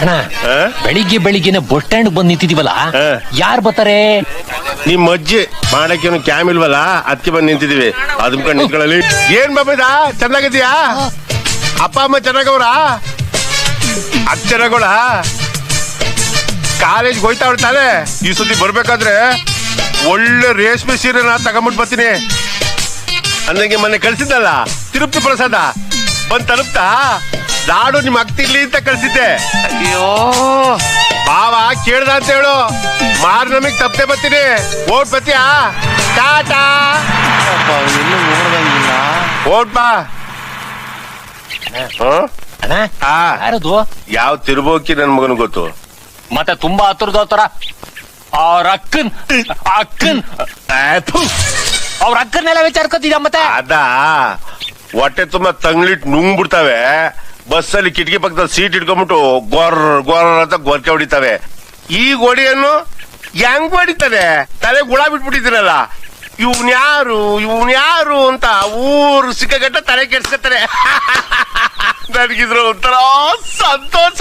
ಅಣ್ಣ ಬೆಳಿಗ್ಗೆ ಬೆಳಿಗ್ಗೆ ಬೆಳಿಗ್ಗೆನೆ ಬಸ್ ಸ್ಟ್ಯಾಂಡ್ ಬಂದ್ ನಿಂತಿದೀವಲ್ಲ? ಯಾರು ಬರ್ತಾರೆ? ನಿಮ್ ಅಜ್ಜಿ ಮಾಡಕ್ಕೆ ಕ್ಯಾಮ್ ಇಲ್ವಲ್ಲ ಅದಕ್ಕೆ ಬಂದು ನಿಂತಿದೀವಿ. ಅದ್ಕೊಂಡು ನಿಂತ್ಕೊಳ್ಳಿ ನಿಂತ್ಕೊಳ್ಳಲಿ. ಏನ್ ಬಾಬಿದ ಚೆನ್ನಾಗಿದ್ಯಾ ಅಪ್ಪ ಅಮ್ಮ ಚೆನ್ನಾಗವ್ರ? ಅಚ್ಚರಗೋಳ ಕಾಲೇಜ್ ಹೋಯ್ತಾ ತಾನೆ? ಈ ಸುದ್ದಿ ಬರ್ಬೇಕಾದ್ರೆ ಒಳ್ಳೆ ರೇಷ್ಮೆ ಸೀರೆ ನಾ ತಗೊಂಬಿಟ್ಟು ಬರ್ತೀನಿ. ಅಂದಂಗೆ ಮೊನ್ನೆ ಕಳ್ಸಿದ್ದಲ್ಲ ತಿರುಪ್ತಿ ಪ್ರಸಾದ. ಬಂದ್ ತಲುಪ್ತಾ? ನಾಡು ನಿಮ್ ಅಕ್ತಿರ್ಲಿ ಅಂತ ಕಳ್ಸಿದ್ದೆ. ಅಯ್ಯೋ. ಬಾವ ಕೇಳ್ದ ಅಂತ ಹೇಳು. ಮಾರ್ ನಮಗ್ ತಪ್ಪದೆ ಬರ್ತೀನಿ. ಓಟ್ ಬತ್ತೀಯಾ ಟಾಟಾ. ಓಟ್ ಬಾ. ಹ್ಮ್? ಅಣ್ಣ ಆ, ಯಾರದು? ಯಾವ ತಿರುಬೋಕಿ ನನ್ ಮಗನ್ ಗೊತ್ತು. ಮತ್ತೆ ತುಂಬಾ ಹತ್ರದ ತರ ಅವ್ರ ಅಕ್ಕನ್ ಅಕ್ಕನ್. ಆ, ಥು. ಅವ್ರ ಅಕ್ಕನ್ನೆಲ್ಲ ವಿಚಾರ್ಕೊತಿದ್ಯ ಮತ್ತೆ? ಅದ. ಹೊಟ್ಟೆ ತುಂಬಾ ತಂಗ್ಲಿಟ್ ನುಂಗ್ ಬಿಡ್ತಾವೆ ಬಸ್ಸಲ್ಲಿ ಕಿಟಕಿ ಪಕ್ಕದಲ್ಲಿ ಸೀಟ್ ಇಟ್ಕೊಂಡ್ಬಿಟ್ಟು ಗೋರ್ ಗೋರ್ ಅಂತ ಗೋರ್ಕೆ ಹೊಡಿತಾವೆ. ಈ ಗೋಡೆಯನ್ನು ಹೆಂಗ್ ಹೊಡಿತವೆ ತಲೆ ಗುಳ ಬಿಟ್ಬಿಟ್ಟಿದ್ರಲ್ಲ ಇವನ್ ಯಾರು? ಇವನ್ ಯಾರು ಅಂತ ಊರು ಸಿಕ್ಕಗಟ್ಟ ತಲೆ ಕೆಡ್ಸ್ಕೊತಾರೆ. ನನಗಿದ್ರು ಒಂಥರ ಸಂತೋಷ.